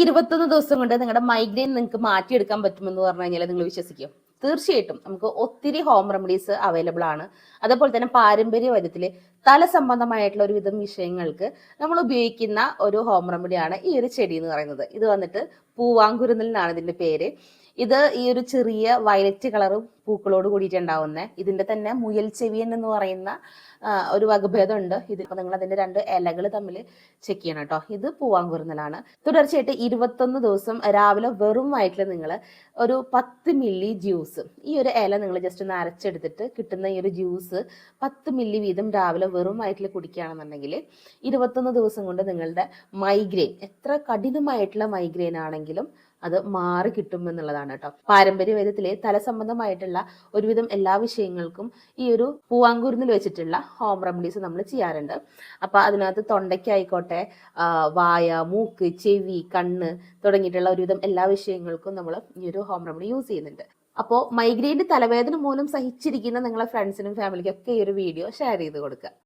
ഇരുപത്തൊന്ന് ദിവസം കൊണ്ട് നിങ്ങളുടെ മൈഗ്രെയിൻ നിങ്ങൾക്ക് മാറ്റിയെടുക്കാൻ പറ്റുമെന്ന് പറഞ്ഞു കഴിഞ്ഞാൽ നിങ്ങൾ വിശ്വസിക്കും. തീർച്ചയായിട്ടും നമുക്ക് ഒത്തിരി ഹോം റെമഡീസ് അവൈലബിൾ ആണ്. അതേപോലെ തന്നെ പാരമ്പര്യ വൈദ്യത്തിൽ തല സംബന്ധമായിട്ടുള്ള ഒരു വിധം വിഷയങ്ങൾക്ക് നമ്മൾ ഉപയോഗിക്കുന്ന ഒരു ഹോം റെമഡിയാണ് ഈ ഒരു ചെടി എന്ന് പറയുന്നത്. ഇത് വന്നിട്ട് പൂവാങ്കുരുന്നിൽ നിന്നാണ് ഇതിന്റെ പേര്. ഇത് ഈ ഒരു ചെറിയ വയലറ്റ് കളറും പൂക്കളോട് കൂടിയിട്ടുണ്ടാവുന്ന. ഇതിന്റെ തന്നെ മുയൽ ചെവിയൻ എന്ന് പറയുന്ന ഒരു വകഭേദം ഉണ്ട് ഇപ്പൊ നിങ്ങൾ അതിന്റെ രണ്ട് ഇലകൾ തമ്മിൽ ചെക്ക് ചെയ്യണം കേട്ടോ. ഇത് പൂവാങ്കുരുന്നലാണ്. തുടർച്ചയായിട്ട് ഇരുപത്തൊന്ന് ദിവസം രാവിലെ വെറും വയറ്റിൽ നിങ്ങൾ ഒരു പത്ത് മില്ലി ജ്യൂസ് ഈ ഒരു ഇല നിങ്ങൾ ജസ്റ്റ് ഒന്ന് അരച്ചെടുത്തിട്ട് കിട്ടുന്ന ഈ ഒരു ജ്യൂസ് പത്ത് മില്ലി വീതം രാവിലെ വെറും വയറ്റിൽ കുടിക്കുകയാണെന്നുണ്ടെങ്കിൽ ഇരുപത്തൊന്ന് ദിവസം കൊണ്ട് നിങ്ങളുടെ മൈഗ്രെയിൻ എത്ര കഠിനമായിട്ടുള്ള മൈഗ്രെയിൻ ആണെങ്കിലും അത് മാറി കിട്ടും എന്നുള്ളതാണ് കേട്ടോ പാരമ്പര്യ വേദത്തിലെ തലസംബന്ധമായിട്ടുള്ള ഒരുവിധം എല്ലാ വിഷയങ്ങൾക്കും ഈ ഒരു പൂവാങ്കൂരിൽ വെച്ചിട്ടുള്ള ഹോം റെമഡീസ് നമ്മൾ ചെയ്യാറുണ്ട്. അപ്പൊ അതിനകത്ത് തൊണ്ടയ്ക്കായിക്കോട്ടെ വായ മൂക്ക് ചെവി കണ്ണ് തുടങ്ങിയിട്ടുള്ള ഒരുവിധം എല്ലാ വിഷയങ്ങൾക്കും നമ്മൾ ഈ ഒരു ഹോം റെമഡി യൂസ് ചെയ്യുന്നുണ്ട്. അപ്പോൾ മൈഗ്രെയിന്റെ തലവേദന മൂലം സഹിച്ചിരിക്കുന്ന നിങ്ങളെ ഫ്രണ്ട്സിനും ഫാമിലിക്കും ഒക്കെ ഈ ഒരു വീഡിയോ ഷെയർ ചെയ്ത് കൊടുക്കുക